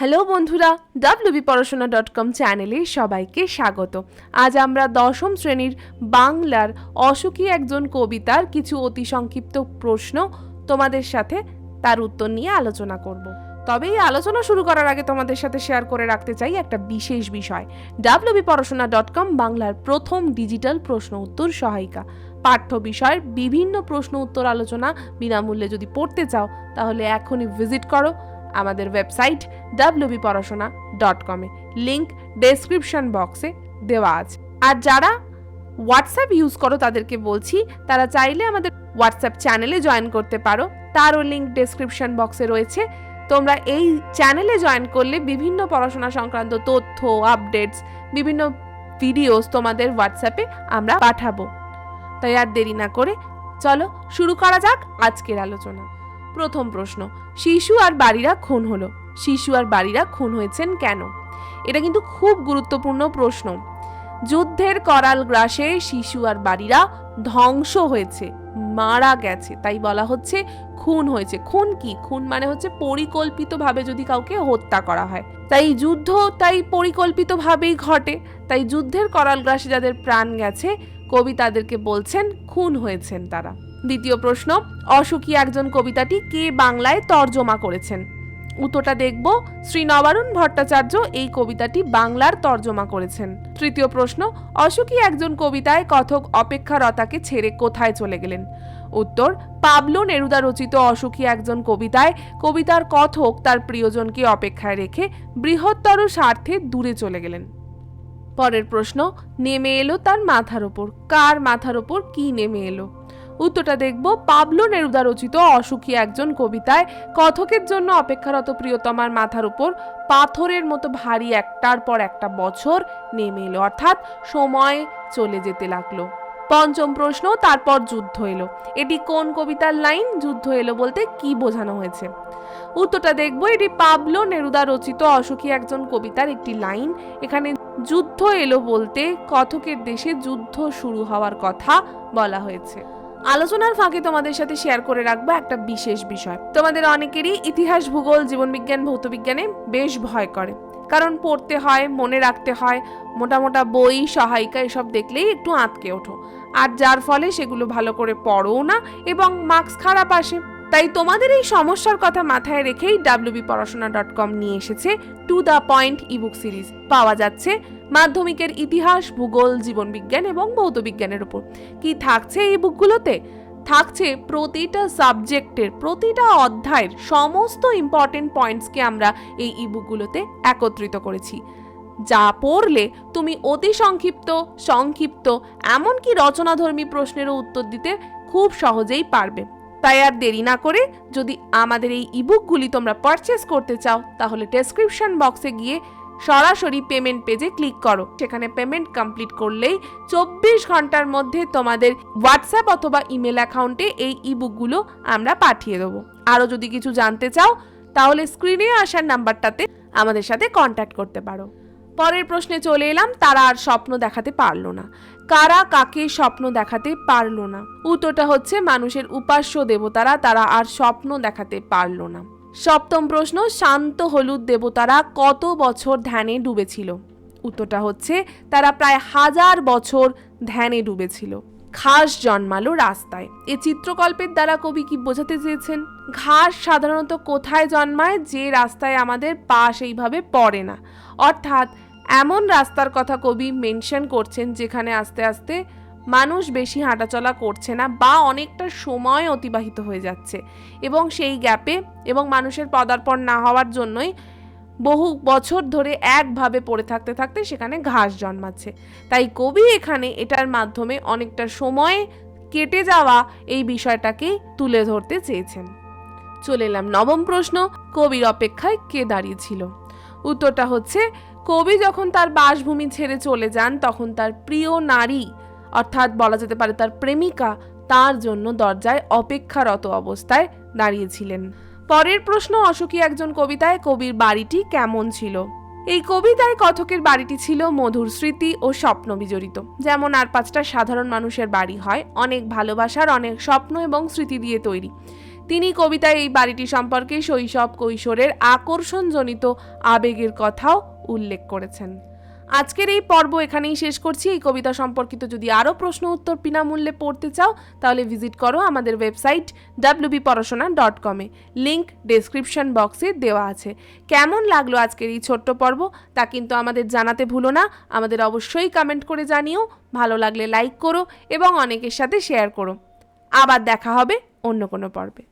Hello বন্ধুরা WB পড়াশোনা dot com চ্যানেলে সবাইকে স্বাগত। আজ আমরা দশম শ্রেণির বাংলার অসুখী একজন কবিতার কিছু অতি সংক্ষিপ্ত প্রশ্ন তোমাদের সাথে তার উত্তর নিয়ে আলোচনা করব। তবে এই আলোচনা শুরু করার আগে তোমাদের সাথে শেয়ার করে রাখতে চাই একটা বিশেষ বিষয়। ডাব্লিউবি পড়াশোনা ডট কম বাংলার প্রথম ডিজিটাল প্রশ্ন উত্তর সহায়িকা। পাঠ্য বিষয়ের বিভিন্ন প্রশ্ন উত্তর আলোচনা বিনামূল্যে যদি পড়তে চাও, তাহলে এখনই ভিজিট করো। আমাদের ওয়েবসাইট ডাব্লিউবি পড়াশোনা ডট কমে লিঙ্ক ডেসক্রিপশন বক্সে দেওয়া আছে। আর যারা হোয়াটসঅ্যাপ ইউজ করো, তাদেরকে বলছি, তারা চাইলে আমাদের হোয়াটসঅ্যাপ চ্যানেলে জয়েন করতে পারো। তারও লিঙ্ক ডেসক্রিপশন বক্সে রয়েছে। তোমরা এই চ্যানেলে জয়েন করলে বিভিন্ন পড়াশোনা সংক্রান্ত তথ্য আপডেটস বিভিন্ন ভিডিওস তোমাদের হোয়াটসঅ্যাপে আমরা পাঠাবো। তাই আর দেরি না করে চলো শুরু করা যাক আজকের আলোচনা। প্রথম প্রশ্ন, শিশু আর বাড়িরা খুন হলো। শিশু আর বাড়িরা খুন হয়েছেন কেন? এটা কিন্তু খুব গুরুত্বপূর্ণ প্রশ্ন। যুদ্ধের করাল গ্রাসে শিশু আর বাড়িরা ধ্বংস হয়েছে, মারা গেছে, তাই বলা হচ্ছে খুন হয়েছে। খুন কি? খুন মানে হচ্ছে পরিকল্পিতভাবে যদি কাউকে হত্যা করা হয়। তাই যুদ্ধ তাই পরিকল্পিতভাবেই ঘটে। তাই যুদ্ধের করাল গ্রাসে যাদের প্রাণ গেছে, কবি তাদেরকে বলছেন, খুন হয়েছেন তারা। দ্বিতীয় প্রশ্ন, অসুখী একজন কবিতাটি কে বাংলায় তর্জমা করেছেন? উত্তরটা দেখব, শ্রী নবারুণ ভট্টাচার্য এই কবিতাটি বাংলার তর্জমা করেছেন। তৃতীয় প্রশ্ন, অসুখী একজন কবিতায় কথক অপেক্ষারতাকে ছেড়ে কোথায় চলে গেলেন? উত্তর, পাবলো নেরুদা রচিত অসুখী একজন কবিতায় কবিতার কথক তার প্রিয়জনকে অপেক্ষায় রেখে বৃহত্তর স্বার্থে দূরে চলে গেলেন। পরের প্রশ্ন, নেমে এলো তার মাথার ওপর। কার মাথার ওপর কি নেমে এলো? উত্তরটা দেখব। পাবলো নেরুদা রচিত অসুখী একজন কবিতায়, কথকের জন্য অপেক্ষারত প্রিয়তমার মাথার উপর পাথরের মতো ভারী একটার পর একটা বছর নেমে এলো। অর্থাৎ সময় চলে যেতে লাগল। পঞ্চম প্রশ্ন, তারপর যুদ্ধ এলো। এটি কোন কবিতার লাইন? যুদ্ধ এলো বলতে কি বোঝানো হয়েছে? উত্তরটা দেখব। এটি পাবলো নেরুদা রচিত অসুখী একজন কবিতার একটি লাইন। এখানে যুদ্ধ এলো বলতে কথকের দেশে যুদ্ধ শুরু হওয়ার কথা বলা হয়েছে। আলোচনার ফাঁকে তোমাদের সাথে শেয়ার করে রাখব একটা বিশেষ বিষয়। তোমাদের অনেকেরই ইতিহাস, ভূগোল, জীবনবিজ্ঞান, ভৌতবিজ্ঞানে বেশ ভয় করে। কারণ পড়তে হয়, মনে রাখতে হয় মোটা মোটা বই, সহায়িকা এসব দেখলেই একটু আঁতকে ওঠো। আর যার ফলে সেগুলো ভালো করে পড়োও না এবং মার্কস খারাপ আসে। তাই তোমাদের এই সমস্যার কথা মাথায় রেখেই ডাব্লিউবি পড়াশোনা ডট কম নিয়ে এসেছে to the point ebook series পাওয়া যাচ্ছে মাধ্যমিকের ইতিহাস, ভূগোল, জীবনবিজ্ঞান এবং ভৌতবিজ্ঞানের উপর। কি থাকছে এই বুকগুলোতে? থাকছে প্রতিটা সাবজেক্টের, প্রতিটা অধ্যায়ের সমস্ত ইম্পর্টেন্ট পয়েন্টসকে আমরা এই ইবুকগুলোতে একত্রিত করেছি। যা পড়লে তুমি অতি সংক্ষিপ্ত সংক্ষিপ্ত, এমনকি রচনাধর্মী প্রশ্নেরও উত্তর দিতে খুব সহজেই পারবে। তাই আর দেরি না করে যদি আমাদের এই ইবুকগুলি তোমরা পারচেস করতে চাও, তাহলে ডেসক্রিপশন বক্সে গিয়ে সরাসরি পেমেন্ট পেজে ক্লিক করো। সেখানে পেমেন্ট কমপ্লিট করলেই চব্বিশ ঘণ্টার মধ্যে তোমাদের হোয়াটসঅ্যাপ অথবা ইমেল অ্যাকাউন্টে এই ইবুকগুলো আমরা পাঠিয়ে দেবো। আরও যদি কিছু জানতে চাও, তাহলে স্ক্রিনে আসার নাম্বারটাতে আমাদের সাথে কন্ট্যাক্ট করতে পারো। পরের প্রশ্নে চলে এলাম, তারা আর স্বপ্ন দেখাতে পারল না। কারা কাকে স্বপ্ন দেখাতে পারল না? উত্তরটা হচ্ছে, মানুষের উপাস্য দেবতারা, তারা আর স্বপ্ন দেখাতে পারল না। সপ্তম প্রশ্ন, শান্ত হলুদ দেবতারা কত বছর ধ্যানে ডুবেছিল? উত্তরটা হচ্ছে, তারা প্রায় হাজার বছর ধ্যানে ডুবেছিল। ঘাস জন্মালো রাস্তায়। এ চিত্রকল্পের দ্বারা কবি কি বোঝাতে চেয়েছেন? ঘাস সাধারণত কোথায় জন্মায়? যে রাস্তায় আমাদের পা সেইভাবে পড়ে না। অর্থাৎ, এমন রাস্তার কথা কবি মেনশন করছেন যেখানে আস্তে আস্তে মানুষ বেশি হাঁটাচলা করছে না বা অনেকটা সময় অতিবাহিত হয়ে যাচ্ছে এবং সেই গ্যাপে এবং মানুষের পদার্পণ না হওয়ার জন্যই বহু বছর ধরে একভাবে পড়ে থাকতে থাকতে সেখানে ঘাস জন্মাচ্ছে। তাই কবি এখানে এটার মাধ্যমে অনেকটা সময় কেটে যাওয়া এই বিষয়টাকেই তুলে ধরতে চেয়েছেন। চলে এলাম নবম প্রশ্ন, কবির অপেক্ষায় কে দাঁড়িয়েছিল উত্তরটা হচ্ছে, কবি যখন তার বাসভূমি ছেড়ে চলে যান তখন তার প্রিয় নারী অর্থাৎ বলা যেতে পারে তার প্রেমিকা তার জন্য দরজায় অপেক্ষারত অবস্থায় দাঁড়িয়েছিলেন। পরের প্রশ্ন, অসুখী একজন কবিতায় কবির বাড়িটি কেমন ছিল? এই কবিতায় কথকের বাড়িটি ছিল মধুর স্মৃতি ও স্বপ্ন বিজড়িত। যেমন, আর পাঁচটা সাধারণ মানুষের বাড়ি হয়, অনেক ভালোবাসার, অনেক স্বপ্ন এবং স্মৃতি দিয়ে তৈরি। তিনি কবিতায় এই বাড়িটি সম্পর্কে শৈশব, কৈশোরের আকর্ষণজনিত আবেগের কথাও উল্লেখ করেছেন। আজকের এই পর্ব এখানেই শেষ করছি। এই কবিতা সম্পর্কিত যদি আরও প্রশ্ন উত্তর বিনামূল্যে পড়তে চাও, তাহলে ভিজিট করো আমাদের ওয়েবসাইট ডাব্লিউবি পড়াশোনা ডট কমে লিঙ্ক ডেসক্রিপশন বক্সে দেওয়া আছে। কেমন লাগল আজকের এই ছোট্ট পর্ব? তা কিন্তু আমাদের জানাতে ভুলো না। আমাদের অবশ্যই কমেন্ট করে জানিও। ভালো লাগলে লাইক করো এবং অনেকের সাথে শেয়ার করো। আবার দেখা হবে অন্য কোনো পর্বে।